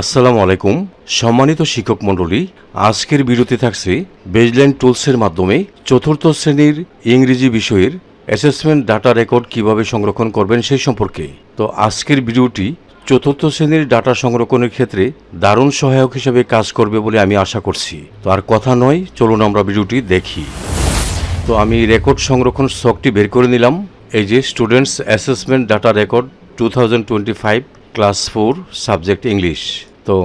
আসসালামু আলাইকুম। সম্মানিত শিক্ষক মণ্ডলী, আজকের ভিডিওতে থাকছে বেজলাইন টুলসের মাধ্যমে চতুর্থ শ্রেণির ইংরেজি বিষয়ের অ্যাসেসমেন্ট ডাটা রেকর্ড কীভাবে সংরক্ষণ করবেন সেই সম্পর্কে। তো আজকের ভিডিওটি চতুর্থ শ্রেণির ডাটা সংরক্ষণের ক্ষেত্রে দারুণ সহায়ক হিসেবে কাজ করবে বলে আমি আশা করছি। তো আর কথা নয়, চলুন আমরা ভিডিওটি দেখি। তো আমি রেকর্ড সংরক্ষণ স্টকটি বের করে নিলাম। এই যে students assessment data record two thousand twenty five class four, subject English. তো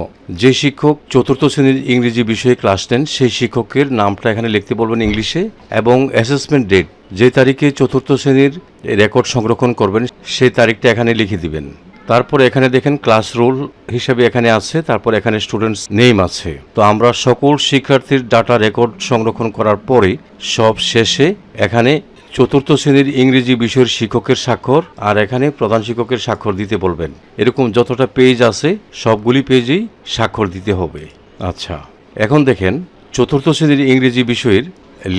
যে শিক্ষক চতুর্থ শ্রেণির ইংরেজি বিষয়ে ক্লাস নেন, সেই শিক্ষকের নামটা এখানে লিখতে বলবেন ইংলিশে এবং অ্যাসেসমেন্ট ডেট যে তারিখে চতুর্থ শ্রেণির রেকর্ড সংরক্ষণ করবেন, সেই তারিখটা এখানে লিখে দিবেন। তারপর এখানে দেখেন ক্লাস রোল হিসেবে এখানে আছে, তারপর এখানে স্টুডেন্টস নেম আছে। তো আমরা সকল শিক্ষার্থীর ডাটা রেকর্ড সংরক্ষণ করার পরে সব শেষে এখানে চতুর্থ শ্রেণির ইংরেজি বিষয়ের শিক্ষকের স্বাক্ষর আর এখানে প্রধান শিক্ষকের স্বাক্ষর দিতে বলবেন। এরকম যতটা পেজ আছে, সবগুলি পেজেই স্বাক্ষর দিতে হবে। আচ্ছা এখন দেখেন, চতুর্থ শ্রেণির ইংরেজি বিষয়ের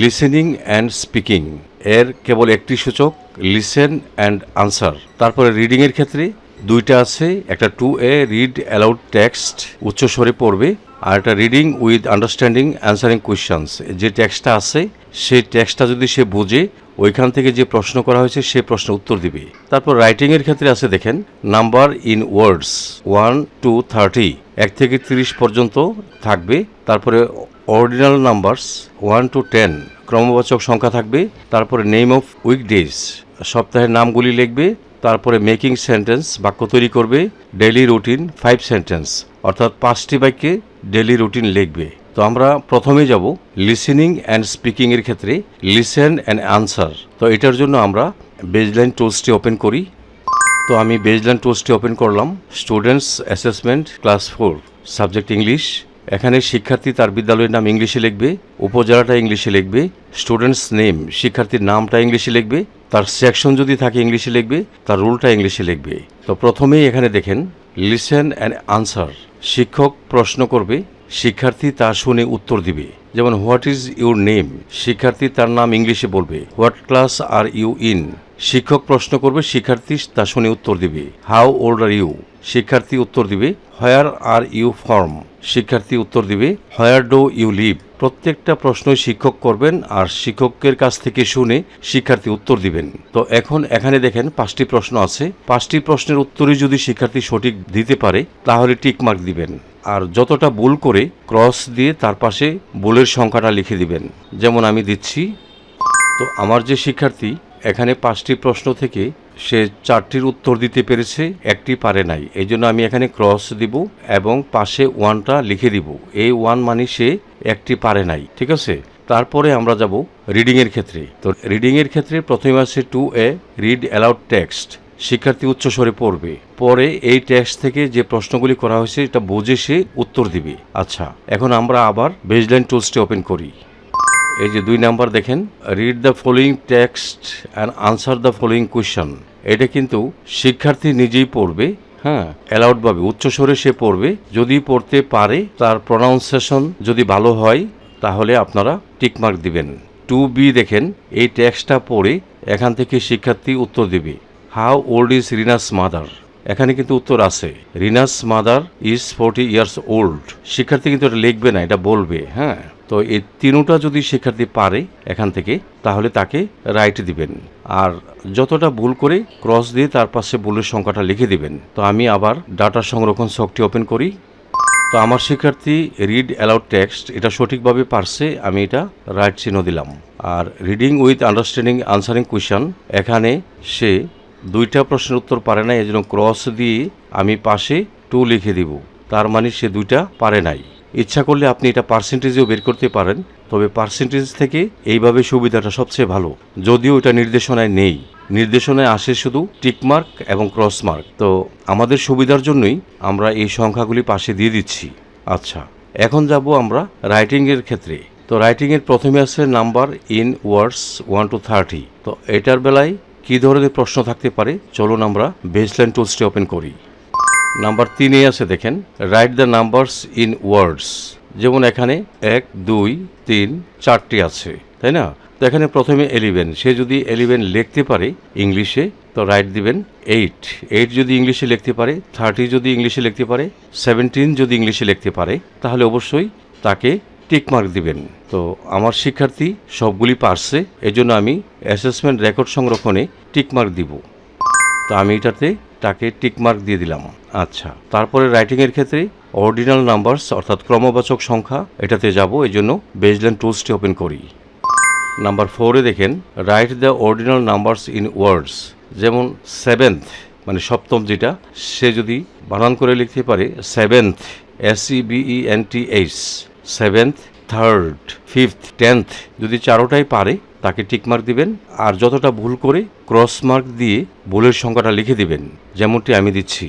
লিসেনিং অ্যান্ড স্পিকিং এর কেবল একটি সূচক লিসেন অ্যান্ড আনসার তারপরে রিডিংয়ের ক্ষেত্রে দুইটা আছে, একটা two A read aloud text উচ্চস্বরে পড়বে আর একটা reading with understanding answering questions যে টেক্সটটা আছে, সেই টেক্সটটা যদি সে বোঝে ওইখান থেকে যে প্রশ্ন করা হয়েছে, সে প্রশ্ন উত্তর দিবে। তারপর রাইটিংয়ের ক্ষেত্রে আছে, দেখেন number in words one two thirty এক থেকে তিরিশ পর্যন্ত থাকবে। তারপরে ordinal numbers one two ten ক্রমবাচক সংখ্যা থাকবে। তারপরে নেম অফ উইকডেজ সপ্তাহের নামগুলি লিখবে। তারপরে মেকিং সেন্টেন্স বাক্য তৈরি করবে। ডেইলি রুটিন ফাইভ সেন্টেন্স অর্থাৎ পাঁচটি বাক্যে ডেলি রুটিন লিখবে। তো আমরা প্রথমে যাব লিসেনিং অ্যান্ড স্পিকিংয়ের ক্ষেত্রে লিসেন অ্যান্ড আনসার তো এটার জন্য আমরা বেজলাইন টুলসটি ওপেন করি। তো আমি বেজলাইন টুলসটি ওপেন করলাম। Students assessment class four subject English এখানে শিক্ষার্থী তার বিদ্যালয়ের নাম ইংলিশে লিখবে, উপজেলাটা ইংলিশে লিখবে স্টুডেন্টস নেম শিক্ষার্থীর নামটা ইংলিশে লিখবে, তার সেকশন যদি থাকে ইংলিশে লিখবে, তার রুলটা ইংলিশে লিখবে। তো প্রথমেই এখানে দেখেন লিসেন অ্যান্ড আনসার শিক্ষক প্রশ্ন করবে শিক্ষার্থী তা শুনে উত্তর দিবে। যেমন হোয়াট ইজ ইউর নেম শিক্ষার্থী তার নাম ইংলিশে বলবে what class are you in শিক্ষক প্রশ্ন করবে, শিক্ষার্থী তা শুনে উত্তর দিবে হাউ ওল্ড আর ইউ শিক্ষার্থী উত্তর দিবে হোয়ার আর ইউ ফর্ম শিক্ষার্থী উত্তর দিবে হোয়ার ডো ইউ লিভ প্রত্যেকটা প্রশ্নই শিক্ষক করবেন আর শিক্ষকের কাছ থেকে শুনে শিক্ষার্থী উত্তর দিবেন। তো এখন এখানে দেখেন পাঁচটি প্রশ্ন আছে। পাঁচটি প্রশ্নের উত্তরই যদি শিক্ষার্থী সঠিক দিতে পারে, তাহলে টিক মার্ক দিবেন। আর যতটা ভুল করে ক্রস দিয়ে তার পাশে ভুলের সংখ্যাটা লিখে দিবেন। যেমন আমি দিচ্ছি, তো আমার যে শিক্ষার্থী, এখানে পাঁচটি প্রশ্ন থেকে সে চারটির উত্তর দিতে পেরেছে, একটি পারে নাই। এই জন্য আমি এখানে ক্রস দিব এবং পাশে ওয়ানটা লিখে দিব। এই ওয়ান মানে সে একটি পারে নাই, ঠিক আছে? তারপরে আমরা যাব রিডিংয়ের ক্ষেত্রে। তো রিডিংয়ের ক্ষেত্রে প্রথমে আছে two A read aloud text. শিক্ষার্থী উচ্চস্বরে পড়বে। পরে এই টেক্সট থেকে যে প্রশ্নগুলি করা হয়েছে, এটা বুঝে সে উত্তর দিবে। আচ্ছা এখন আমরা আবার বেজলাইন টুলসটি ওপেন করি। এই যে দুই নাম্বার দেখেন read the following text and answer the following question এটা কিন্তু শিক্ষার্থী নিজেই পড়বে হ্যাঁ অ্যালাউডভাবে উচ্চস্বরে সে পড়বে, যদি পড়তে পারে, তার প্রনাউন্সিয়েশন যদি ভালো হয়, তাহলে আপনারা টিকমার্ক দিবেন। টু বি দেখেন, এই টেক্সটটা পড়ে এখান থেকে শিক্ষার্থী উত্তর দিবে। How old is Rina's mother এখানে কিন্তু উত্তর আছে। Rina's mother is forty years old শিক্ষার্থী কিন্তু এটা লিখবে না, এটা বলবে হ্যাঁ? তো এই তিনোটা যদি শিক্ষার্থী পারে এখান থেকে, তাহলে তাকে রাইট দিবেন। আর যতটা ভুল করে ক্রস দিয়ে তার পাশে ভুলের সংখ্যাটা লিখে দিবেন। তো আমি আবার ডাটা সংরক্ষণ শখটি ওপেন করি। তো আমার শিক্ষার্থী রিড অ্যালাউড টেক্সট এটা সঠিকভাবে পারছে, আমি এটা রাইট চিহ্ন দিলাম। আর reading with understanding answering question এখানে সে দুইটা প্রশ্নের উত্তর পারে নাই, এজন্য ক্রস দিয়ে আমি পাশে টু লিখে দিব। তার মানে সে দুইটা পারে নাই। ইচ্ছা করলে আপনি এটা পার্সেন্টেজেও বের করতে পারেন, তবে পার্সেন্টেজ থেকে এইভাবে সুবিধাটা সবচেয়ে ভালো। যদিও এটা নির্দেশনায় নেই। নির্দেশনায় আসে শুধু টিকমার্ক এবং ক্রসমার্ক তো আমাদের সুবিধার জন্যই আমরা এই সংখ্যাগুলি পাশে দিয়ে দিচ্ছি। আচ্ছা এখন যাব আমরা রাইটিংয়ের ক্ষেত্রে। তো রাইটিংয়ের প্রথমে আছে number in words one two thirty তো এটার বেলায় কী ধরনের প্রশ্ন থাকতে পারে? চলুন আমরা বেসলাইন টুলসটি ওপেন করি। নাম্বার তিনে আছে, দেখেন। Write the numbers in words যেমন এখানে এক, দুই, তিন, চারটি আছে, তাই না? তো এখানে প্রথমে এলিভেন সে যদি এলিভেন লিখতে পারে ইংলিশে, তো রাইট দিবেন এইট এইট যদি ইংলিশে লিখতে পারে থার্টি যদি ইংলিশে লিখতে পারে সেভেন্টিন যদি ইংলিশে লিখতে পারে, তাহলে অবশ্যই তাকে টিক মার্ক দিবেন। তো আমার শিক্ষার্থী সবগুলি পারছে, এজন্য আমি অ্যাসেসমেন্ট রেকর্ড সংরক্ষণে টিক মার্ক দিব। তো আমি এটাতে তাকে টিক মার্ক দিয়ে দিলাম। আচ্ছা তারপরে রাইটিংয়ের ক্ষেত্রে অর্ডিনাল নাম্বারস অর্থাৎ ক্রমবাচক সংখ্যা, এটাতে যাব এই জন্য বেজল্যান্ড টুলসটি ওপেন করি। নাম্বার ফোরে দেখেন write the ordinal numbers in words যেমন সেভেন্থ মানে সপ্তম যেটা, সে যদি বানান করে লিখতে পারে seventh S V E N T H seventh third fifth tenth যদি চারোটাই পারে, তাকে টিকমার্ক দিবেন। আর যতটা ভুল করে ক্রস মার্ক দিয়ে ভুলের সংখ্যাটা লিখে দিবেন, যেমনটি আমি দিচ্ছি।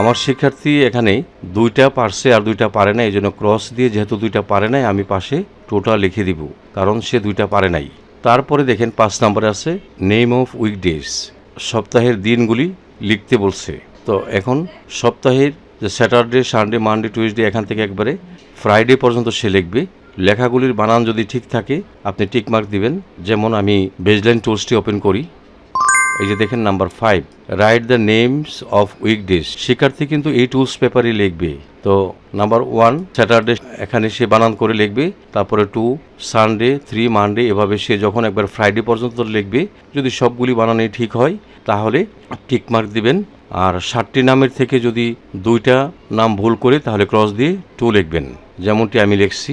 আমার শিক্ষার্থী এখানে দুইটা পারছে আর দুইটা পারে না এই জন্য ক্রস দিয়ে যেহেতু দুইটা পারে নাই, আমি পাশে টোটাল লিখে দিব, কারণ সে দুইটা পারে নাই। তারপরে দেখেন পাঁচ নম্বরে আছে নেম অফ উইকডেজ সপ্তাহের দিনগুলি লিখতে বলছে। তো এখন সপ্তাহের যে স্যাটারডে সানডে মানডে টুইসডে এখান থেকে একবারে ফ্রাইডে পর্যন্ত সে লিখবে। লেখাগুলির বানান যদি ঠিক থাকে, আপনি টিক মার্ক দিবেন। যেমন আমি বেজলাইন টুলসটি ওপেন করি। এই যে দেখেন number five write the names of weekdays শিক্ষার্থী কিন্তু এই টুলস পেপারই লিখবে। তো নাম্বার ওয়ান স্যাটারডে এখানে সে বানান করে লিখবে। তারপরে টু সানডে থ্রি মানডে এভাবে সে যখন একবার ফ্রাইডে পর্যন্ত লিখবে, যদি সবগুলি বানানে ঠিক হয়, তাহলে টিক মার্ক দিবেন। আর ষাটটি নামের থেকে যদি দুইটা নাম ভুল করে, তাহলে ক্রস দিয়ে টু লিখবেন। যেমনটি আমি লিখছি।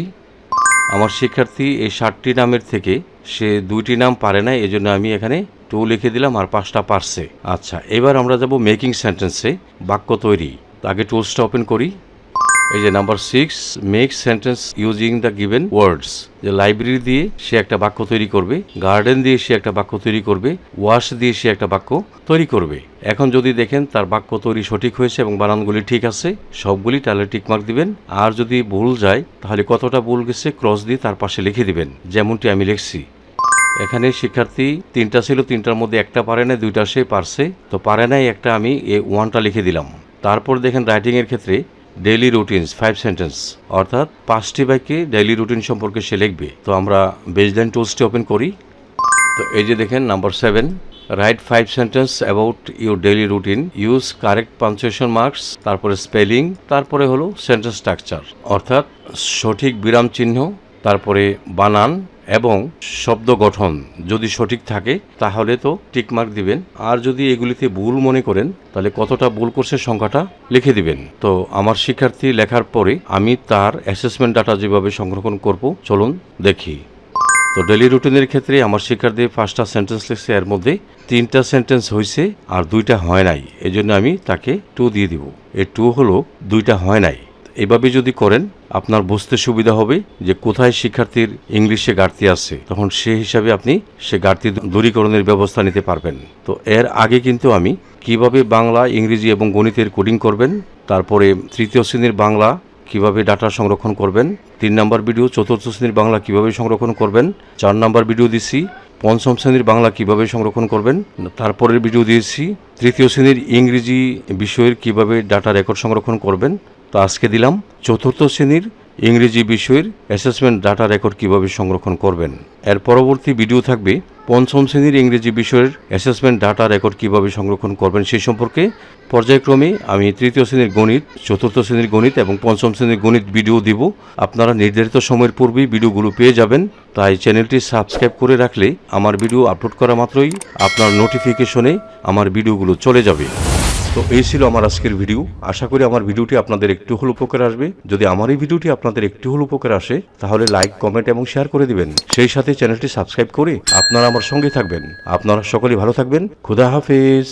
আমার শিক্ষার্থী এই ষাটটি নামের থেকে সে দুইটি নাম পারে না এই জন্য আমি এখানে টু লিখে দিলাম আর পাঁচটা পারছে। আচ্ছা এবার আমরা যাব মেকিং সেন্টেন্সে বাক্য তৈরি। আগে টুলসটা ওপেন করি। এই যে number six make sentence using the given words যে লাইব্রেরি দিয়ে সে একটা বাক্য তৈরি করবে গার্ডেন দিয়ে সে একটা বাক্য তৈরি করবে ওয়াশ দিয়ে সে একটা বাক্য তৈরি করবে। এখন যদি দেখেন তার বাক্য তৈরি সঠিক হয়েছে এবং বানানগুলি ঠিক আছে, সবগুলি তাহলে টিকমার্ক দিবেন। আর যদি ভুল যায়, তাহলে কতটা ভুল গেছে ক্রস দিয়ে তার পাশে লিখে দিবেন। যেমনটি আমি লিখছি। এখানে শিক্ষার্থী তিনটা ছিল, তিনটার মধ্যে একটা পারে না দুইটা সে পারছে। তো পারে নাই একটা আমি এ ওয়ানটা লিখে দিলাম। তারপর দেখেন রাইটিংয়ের ক্ষেত্রে ডেইলি রুটিনস ফাইভ সেন্টেন্স অর্থাৎ পাঁচটি বাক্যে ডেইলি রুটিন সম্পর্কে সে লিখবে। তো আমরা বেজলাইন টুলসটি ওপেন করি। তো এই যে দেখেন number seven write five sentence about your daily routine use correct punctuation marks তারপরে স্পেলিং তারপরে হলো সেন্টেন্স স্ট্রাকচার অর্থাৎ সঠিক বিরাম চিহ্ন, তারপরে বানান এবং শব্দ গঠন যদি সঠিক থাকে, তাহলে তো টিকমার্ক দিবেন। আর যদি এগুলিতে ভুল মনে করেন, তাহলে কতটা ভুল করছে সংখ্যাটা লিখে দিবেন। তো আমার শিক্ষার্থী লেখার পরে আমি তার অ্যাসেসমেন্ট ডাটা যেভাবে সংরক্ষণ করব, চলুন দেখি। তো ডেলি রুটিনের ক্ষেত্রে আমার শিক্ষার্থী পাঁচটা সেন্টেন্স লিখছে, এর মধ্যে তিনটা সেন্টেন্স হয়েছে আর দুইটা হয় নাই। এই আমি তাকে টু দিয়ে দিব। এই টু হলো দুইটা হয় নাই। এভাবে যদি করেন আপনার বুঝতে সুবিধা হবে যে কোথায় শিক্ষার্থীর ইংলিশে ঘাটতি আছে। তখন সে হিসাবে আপনি সে ঘাটতি দূরীকরণের ব্যবস্থা নিতে পারবেন। তো এর আগে কিন্তু আমি কীভাবে বাংলা, ইংরেজি এবং গণিতের কোডিং করবেন, তারপরে তৃতীয় শ্রেণির বাংলা কীভাবে ডাটা সংরক্ষণ করবেন, তিন নাম্বার ভিডিও, চতুর্থ শ্রেণির বাংলা কীভাবে সংরক্ষণ করবেন, চার নাম্বার ভিডিও দিছি, পঞ্চম শ্রেণির বাংলা কীভাবে সংরক্ষণ করবেন, তারপরের ভিডিও দিয়েছি, তৃতীয় শ্রেণির ইংরেজি বিষয়ের কীভাবে ডাটা রেকর্ড সংরক্ষণ করবেন তো আজকে দিলাম চতুর্থ শ্রেণির ইংরেজি বিষয়ের অ্যাসেসমেন্ট ডাটা রেকর্ড কীভাবে সংরক্ষণ করবেন। এর পরবর্তী ভিডিও থাকবে পঞ্চম শ্রেণির ইংরেজি বিষয়ের অ্যাসেসমেন্ট ডাটা রেকর্ড কীভাবে সংরক্ষণ করবেন সেই সম্পর্কে। পর্যায়ক্রমে আমি তৃতীয় শ্রেণির গণিত, চতুর্থ শ্রেণির গণিত এবং পঞ্চম শ্রেণির গণিত ভিডিও দিব। আপনারা নির্ধারিত সময়ের পূর্বেই ভিডিওগুলো পেয়ে যাবেন, তাই চ্যানেলটি সাবস্ক্রাইব করে রাখলে আমার ভিডিও আপলোড করা মাত্রই আপনার নোটিফিকেশনে আমার ভিডিওগুলো চলে যাবে। তো এই ছিল আমার আজকের ভিডিও। আশা করি আমার ভিডিওটি আপনাদের একটু হল উপকার আসবে। যদি আমার এই ভিডিওটি আপনাদের একটু হল উপকার আসে, তাহলে লাইক, কমেন্ট এবং শেয়ার করে দিবেন। সেই সাথে চ্যানেলটি সাবস্ক্রাইব করে আপনারা আমার সঙ্গে থাকবেন। আপনারা সকলেই ভালো থাকবেন। খুদা হাফেজ।